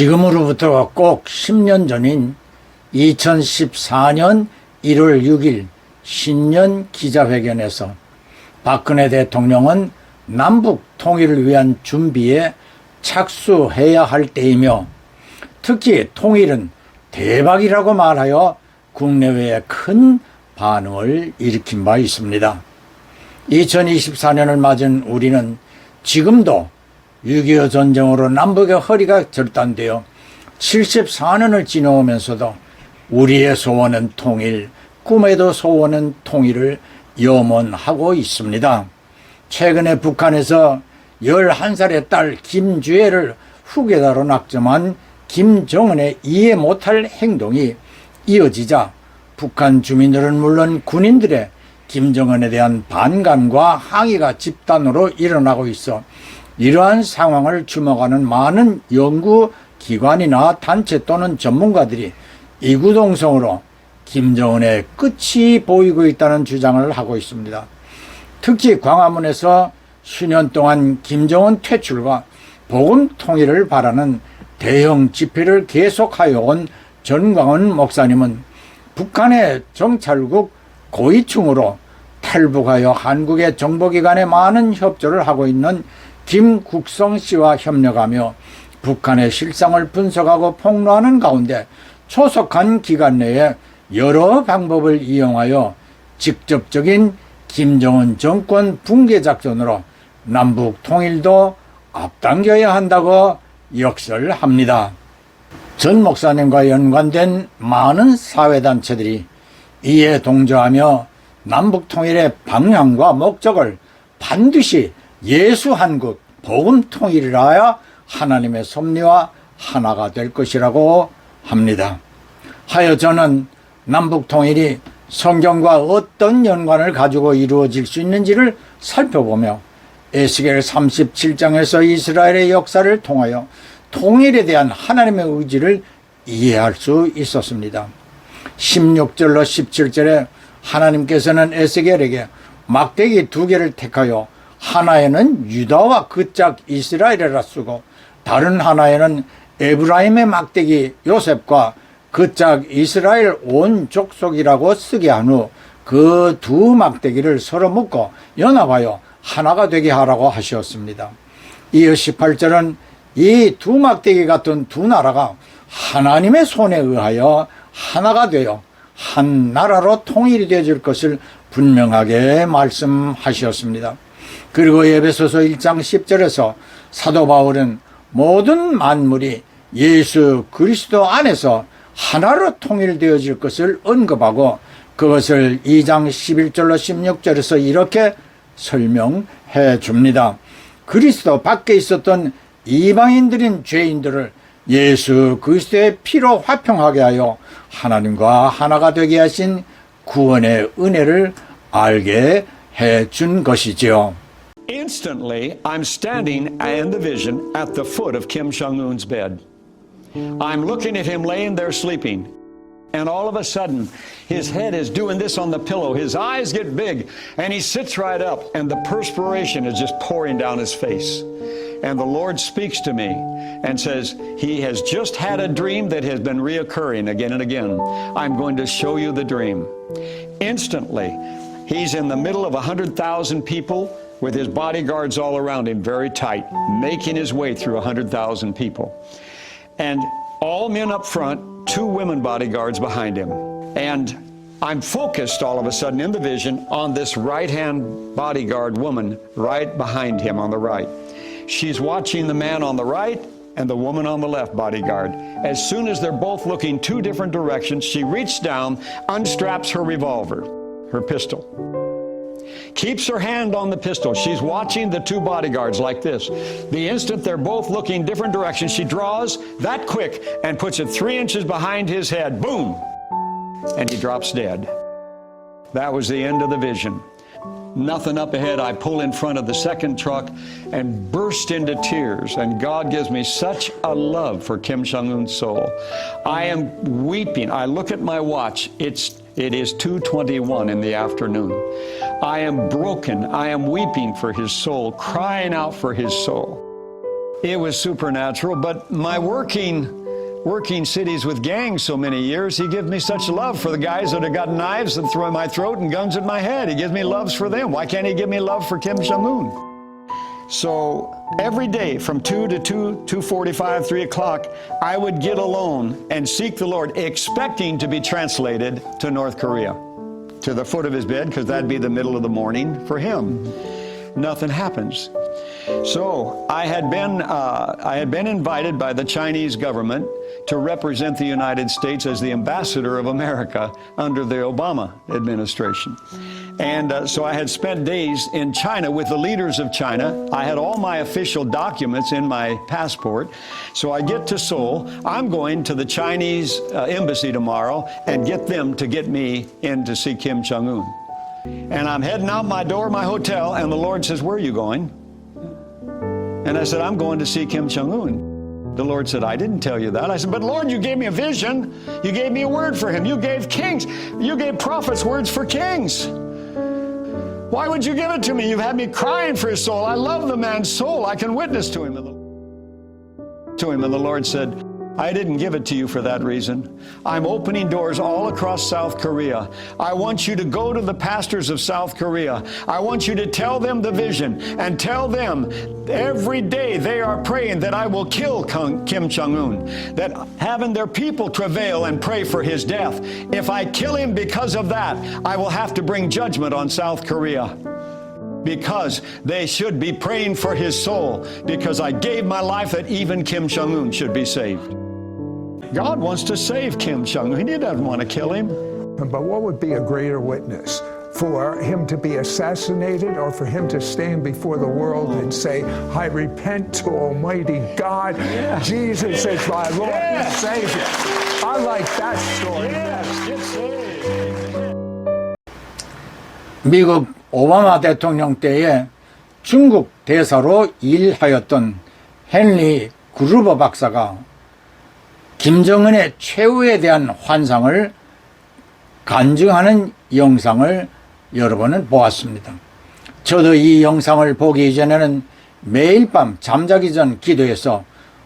지금으로부터 꼭 10년 전인 2014년 1월 6일 신년 기자회견에서 박근혜 대통령은 남북 통일을 위한 준비에 착수해야 할 때이며 특히 통일은 대박이라고 말하여 국내외에 큰 반응을 일으킨 바 있습니다. 2024년을 맞은 우리는 지금도 6.25 전쟁으로 남북의 허리가 절단되어 74년을 지나오면서도 우리의 소원은 통일, 꿈에도 소원은 통일을 염원하고 있습니다. 최근에 북한에서 11살의 딸 김주애를 후계자로 낙점한 김정은의 이해 못할 행동이 이어지자 북한 주민들은 물론 군인들의 김정은에 대한 반감과 항의가 집단으로 일어나고 있어 이러한 상황을 주목하는 많은 연구 기관이나 단체 또는 전문가들이 이구동성으로 김정은의 끝이 보이고 있다는 주장을 하고 있습니다. 특히 광화문에서 수년 동안 김정은 퇴출과 복음 통일을 바라는 대형 집회를 계속하여 온 전광훈 목사님은 북한의 정찰국 고위층으로 탈북하여 한국의 정보기관에 많은 협조를 하고 있는 김국성 씨와 협력하며 북한의 실상을 분석하고 폭로하는 가운데 초속한 기간 내에 여러 방법을 이용하여 직접적인 김정은 정권 붕괴 작전으로 남북 통일도 앞당겨야 한다고 역설합니다. 전 목사님과 연관된 많은 사회단체들이 이에 동조하며 남북 통일의 방향과 목적을 반드시 예수 한국 복음 통일이라야 하나님의 섭리와 하나가 될 것이라고 합니다. 하여 저는 남북 통일이 성경과 어떤 연관을 가지고 이루어질 수 있는지를 살펴보며 에스겔 37장에서 이스라엘의 역사를 통하여 통일에 대한 하나님의 의지를 이해할 수 있었습니다. 16절로 17절에 하나님께서는 에스겔에게 막대기 두 개를 택하여 하나에는 유다와 그 짝 이스라엘이라 쓰고 다른 하나에는 에브라임의 막대기 요셉과 그 짝 이스라엘 온 족속이라고 쓰게 한 후 그 두 막대기를 서로 묶어 연합하여 하나가 되게 하라고 하셨습니다. 이어 18절은 이 두 막대기 같은 두 나라가 하나님의 손에 의하여 하나가 되어 한 나라로 통일이 되어질 것을 분명하게 말씀하셨습니다. 그리고 예배소서 1장 10절에서 사도 바울은 모든 만물이 예수 그리스도 안에서 하나로 통일되어질 것을 언급하고 그것을 2장 11절로 16절에서 이렇게 설명해 줍니다. 그리스도 밖에 있었던 이방인들인 죄인들을 예수 그리스도의 피로 화평하게 하여 하나님과 하나가 되게 하신 구원의 은혜를 알게 해 준 것이지요. Instantly, I'm standing in the vision at the foot of Kim Jong un's bed. I'm looking at him laying there sleeping. And all of a sudden, his head is doing this on the pillow. His eyes get big, and he sits right up, and the perspiration is just pouring down his face. And the Lord speaks to me and says, He has just had a dream that has been reoccurring again and again. I'm going to show you the dream. Instantly, he's in the middle of 100,000 people with his bodyguards all around him, very tight, making his way through 100,000 people. And all men up front, two women bodyguards behind him. And I'm focused all of a sudden in the vision on this right hand bodyguard woman right behind him on the right. She's watching the man on the right and the woman on the left bodyguard. As soon as they're both looking two different directions, she reaches down, unstraps her revolver, her pistol keeps her hand on the pistol. She's watching the two bodyguards like this. The instant they're both looking different directions, she draws that quick and puts it three inches behind his head. Boom! And he drops dead. That was the end of the vision. Nothing up ahead. I pull in front of the second truck and burst into tears. And God gives me such a love for Kim Jong Un's soul. I am weeping. I look at my watch. It's it is 2:21 in the afternoon. I am broken. I am weeping for his soul, crying out for his soul. it was supernatural, but my working working cities with gangs so many years, he gives me such love for the guys that have got knives and throw in my throat and guns in my head. He gives me loves for them. Why can't he give me love for Kim Jong Un? So every day from 2 to 2, 2.45, 3 o'clock, I would get alone and seek the Lord, expecting to be translated to North Korea, to the foot of his bed, because that'd be the middle of the morning for him. Nothing happens. So I had been uh, I had been invited by the Chinese government to represent the United States as the ambassador of America under the Obama administration, and uh, so I had spent days in China with the leaders of China. I had all my official documents in my passport. So I get to Seoul. I'm going to the Chinese uh, embassy tomorrow and get them to get me in to see Kim Jong Un. And I'm heading out my door, my hotel, and the Lord says, Where are you going? And I said, I'm going to see Kim Jong Un. The Lord said, I didn't tell you that. I said, But Lord, you gave me a vision. You gave me a word for him. You gave kings, you gave prophets words for kings. Why would you give it to me? You've had me crying for his soul. I love the man's soul. I can witness to him. To him. And the Lord said, I didn't give it to you for that reason. I'm opening doors all across South Korea. I want you to go to the pastors of South Korea. I want you to tell them the vision and tell them every day they are praying that I will kill Kim Jong Un, that having their people travail and pray for his death. If I kill him because of that, I will have to bring judgment on South Korea because they should be praying for his soul because I gave my life that even Kim Jong Un should be saved. God wants to save Kim Jong Un. He doesn't want to kill him. But what would be a greater witness? For him to be assassinated or for him to stand before the world and say, I repent to Almighty God. Jesus is my Lord and Savior. I like that story. get saved. 미국 오바마 대통령 때에 중국 대사로 일하였던 헨리 그루버 박사가 김정은의 최후에 대한 환상을 간증하는 영상을 여러 번은 보았습니다. 저도 이 영상을 보기 이전에는 매일 밤 잠자기 전 기도에서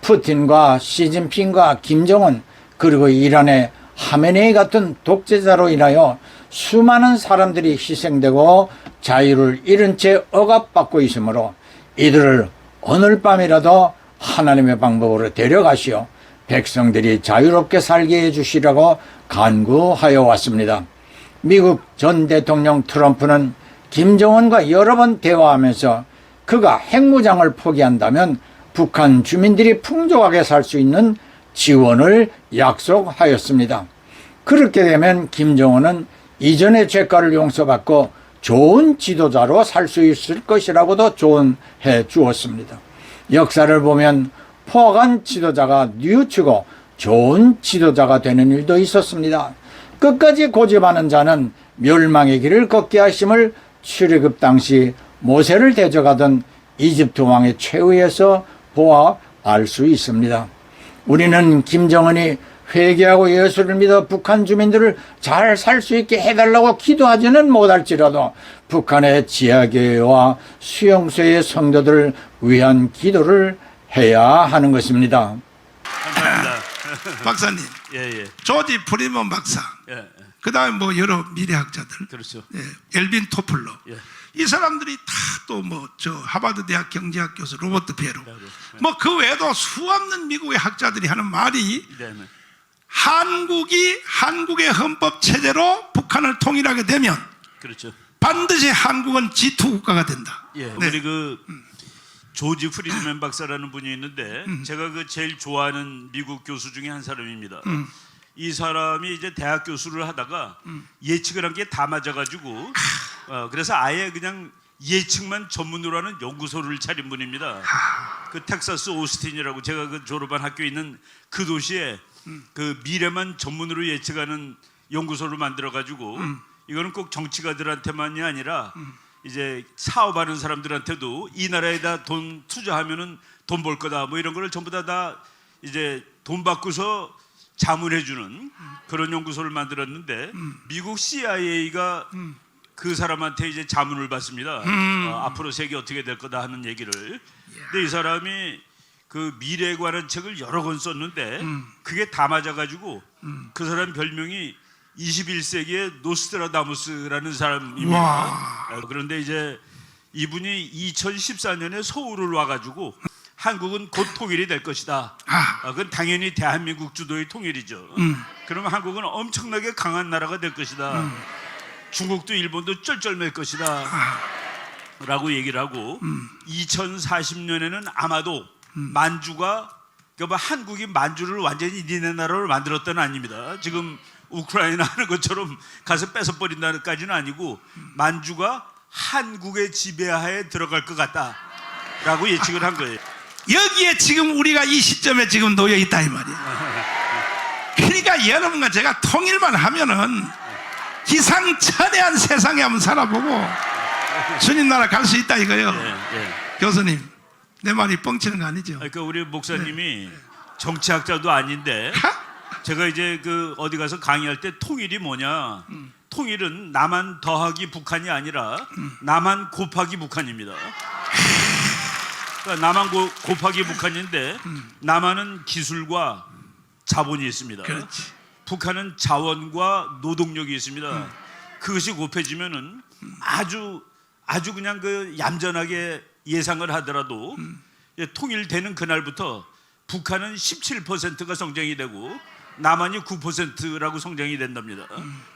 푸틴과 시진핑과 김정은 그리고 이란의 하메네이 같은 독재자로 인하여 수많은 사람들이 희생되고 자유를 잃은 채 억압받고 있으므로 이들을 오늘 밤이라도 하나님의 방법으로 데려가시어 백성들이 자유롭게 살게 해주시라고 간구하여 왔습니다. 미국 전 대통령 트럼프는 김정은과 여러 번 대화하면서 그가 핵무장을 포기한다면 북한 주민들이 풍족하게 살 수 있는 지원을 약속하였습니다. 그렇게 되면 김정은은 이전의 죄가를 용서받고 좋은 지도자로 살 수 있을 것이라고도 조언해 주었습니다. 역사를 보면 포악한 지도자가 뉘우치고 좋은 지도자가 되는 일도 있었습니다. 끝까지 고집하는 자는 멸망의 길을 걷게 하심을 출애굽 당시 모세를 대적하던 이집트 왕의 최후에서 보아 알 수 있습니다. 우리는 김정은이 회개하고 예수를 믿어 북한 주민들을 잘 살 수 있게 해달라고 기도하지는 못할지라도 북한의 지하교회와 수용소의 성도들을 위한 기도를 해야 하는 것입니다. 감사합니다. 박사님, 예, 예. 조지 프리먼 박사, 예, 예. 그 다음에 뭐 여러 미래학자들, 그렇죠. 예, 엘빈 토플러, 예. 이 사람들이 다 또 뭐 저 하버드 대학 경제학 교수 로버트 베로, 뭐그 외에도 수없는 미국의 학자들이 하는 말이 네, 네. 한국이 한국의 헌법 체제로 북한을 통일하게 되면 그렇죠. 반드시 한국은 G2 국가가 된다. 예, 네. 우리 그 조지 프리드맨 박사라는 분이 있는데 음. 제가 그 제일 좋아하는 미국 교수 중에 한 사람입니다. 음. 이 사람이 이제 대학 교수를 하다가 음. 예측을 한 게 다 맞아가지고 어, 그래서 아예 그냥 예측만 전문으로 하는 연구소를 차린 분입니다. 그 텍사스 오스틴이라고 제가 그 졸업한 학교 있는 그 도시에 그 미래만 전문으로 예측하는 연구소를 만들어 가지고 이거는 꼭 정치가들한테만이 아니라 이제 사업하는 사람들한테도 이 나라에다 돈 투자하면은 돈 벌 거다 뭐 이런 거를 전부 다 다 이제 돈 받고서 자문해 주는 그런 연구소를 만들었는데 미국 CIA가 그 사람한테 이제 자문을 받습니다. 어, 앞으로 세계 어떻게 될 거다 하는 얘기를. 근데 이 사람이 그 미래에 관한 책을 여러 권 썼는데 음. 그게 다 맞아가지고 그 사람 별명이 21세기의 노스트라다무스라는 사람입니다. 와. 어, 그런데 이제 이분이 2014년에 서울을 와가지고 한국은 곧 통일이 될 것이다. 아. 어, 그건 당연히 대한민국 주도의 통일이죠. 음. 그러면 한국은 엄청나게 강한 나라가 될 것이다. 음. 중국도 일본도 쩔쩔맬 것이다. 아. 라고 얘기를 하고 음. 2040년에는 아마도 만주가 그러니까 뭐 한국이 만주를 완전히 니네 나라로 만들었다는 아닙니다. 지금 우크라이나 하는 것처럼 가서 뺏어버린다는까지는 아니고 만주가 한국의 지배하에 들어갈 것 같다라고 예측을 한 거예요. 여기에 지금 우리가 이 시점에 지금 놓여 있다 이 말이야. 그러니까 여러분과 제가 통일만 하면은 기상천외한 세상에 한번 살아보고 주님 나라 갈 수 있다 이거요. 예, 예. 교수님, 내 말이 뻥치는 거 아니죠? 그러니까 우리 목사님이 정치학자도 아닌데 제가 이제 그 어디 가서 강의할 때 통일이 뭐냐? 통일은 남한 더하기 북한이 아니라 남한 곱하기 북한입니다. 그러니까 남한 고- 곱하기 북한인데 남한은 기술과 자본이 있습니다. 그렇지. 북한은 자원과 노동력이 있습니다. 그것이 곱해지면은 아주 아주 그냥 그 얌전하게 예상을 하더라도 예, 통일되는 그날부터 북한은 17%가 성장이 되고 남한이 9%라고 성장이 된답니다.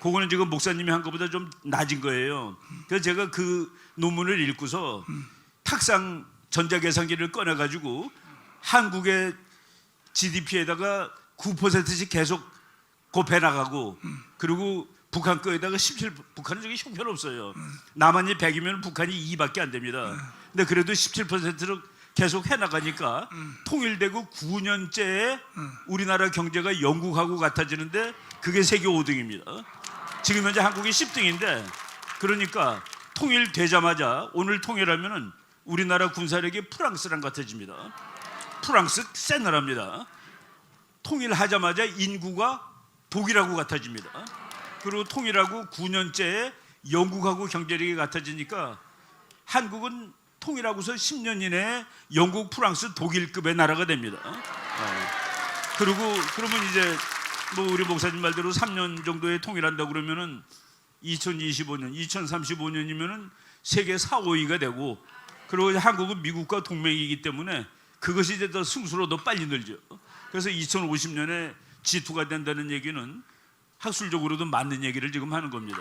그거는 지금 목사님이 한 것보다 좀 낮은 거예요. 그래서 제가 그 논문을 읽고서 탁상 전자계산기를 꺼내가지고 한국의 GDP에다가 9%씩 계속 곱해 나가고 그리고 북한 거에다가 17 북한은 저게 형편없어요. 남한이 100이면 북한이 2밖에 안 됩니다. 근데 그래도 17%로 계속 해 나가니까 통일되고 9년째에 우리나라 경제가 영국하고 같아지는데 그게 세계 5등입니다. 지금 현재 한국이 10등인데 그러니까 통일되자마자 오늘 통일하면은 우리나라 군사력이 프랑스랑 같아집니다. 프랑스 센 나라입니다. 통일하자마자 인구가 독일하고 같아집니다. 그리고 통일하고 9년째에 영국하고 경제력이 같아지니까 한국은 통일하고서 10년 이내에 영국, 프랑스, 독일급의 나라가 됩니다. 어. 그리고 그러면 이제 뭐 우리 목사님 말대로 3년 정도에 통일한다 그러면은 2025년, 2035년이면은 세계 4, 5위가 되고 그리고 한국은 미국과 동맹이기 때문에 그것이 이제 더 승수로 더 빨리 늘죠. 그래서 2050년에 G2가 된다는 얘기는 학술적으로도 맞는 얘기를 지금 하는 겁니다.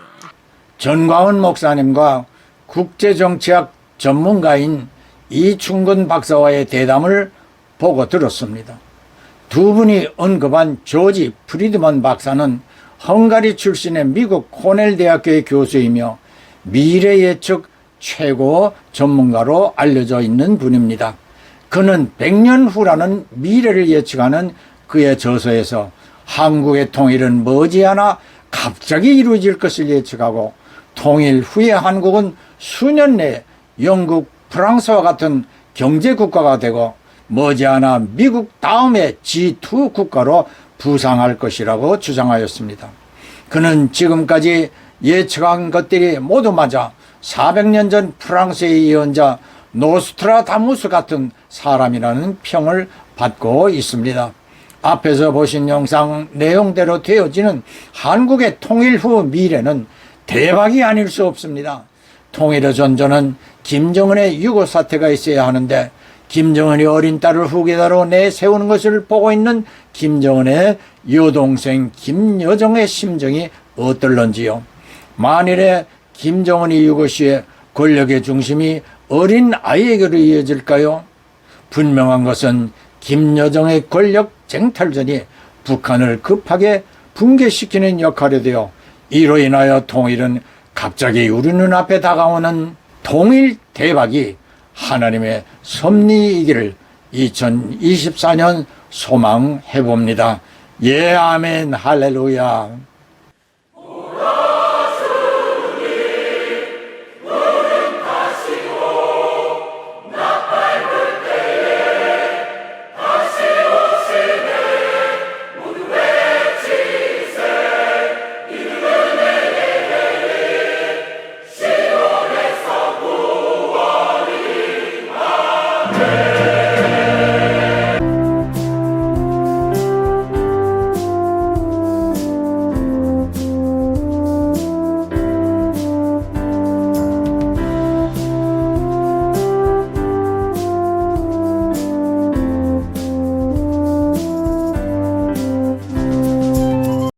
전광훈 목사님과 국제정치학 전문가인 이충근 박사와의 대담을 보고 들었습니다. 두 분이 언급한 조지 프리드먼 박사는 헝가리 출신의 미국 코넬 대학교의 교수이며 미래 예측 최고 전문가로 알려져 있는 분입니다. 그는 100년 후라는 미래를 예측하는 그의 저서에서 한국의 통일은 머지않아 갑자기 이루어질 것을 예측하고 통일 후에 한국은 수년 내에 영국, 프랑스와 같은 경제 국가가 되고 머지않아 미국 다음에 G2 국가로 부상할 것이라고 주장하였습니다. 그는 지금까지 예측한 것들이 모두 맞아 400년 전 프랑스의 예언자 노스트라다무스 같은 사람이라는 평을 받고 있습니다. 앞에서 보신 영상 내용대로 되어지는 한국의 통일 후 미래는 대박이 아닐 수 없습니다. 통일의 전조는 김정은의 유고 사태가 있어야 하는데 김정은이 어린 딸을 후계자로 내세우는 것을 보고 있는 김정은의 여동생 김여정의 심정이 어떨런지요. 만일에 김정은이 유고 시에 권력의 중심이 어린 아이에게로 이어질까요? 분명한 것은 김여정의 권력 쟁탈전이 북한을 급하게 붕괴시키는 역할이 되어 이로 인하여 통일은 갑자기 우리 눈앞에 다가오는 통일 대박이 하나님의 섭리이기를 2024년 소망해 봅니다. 예, 아멘, 할렐루야.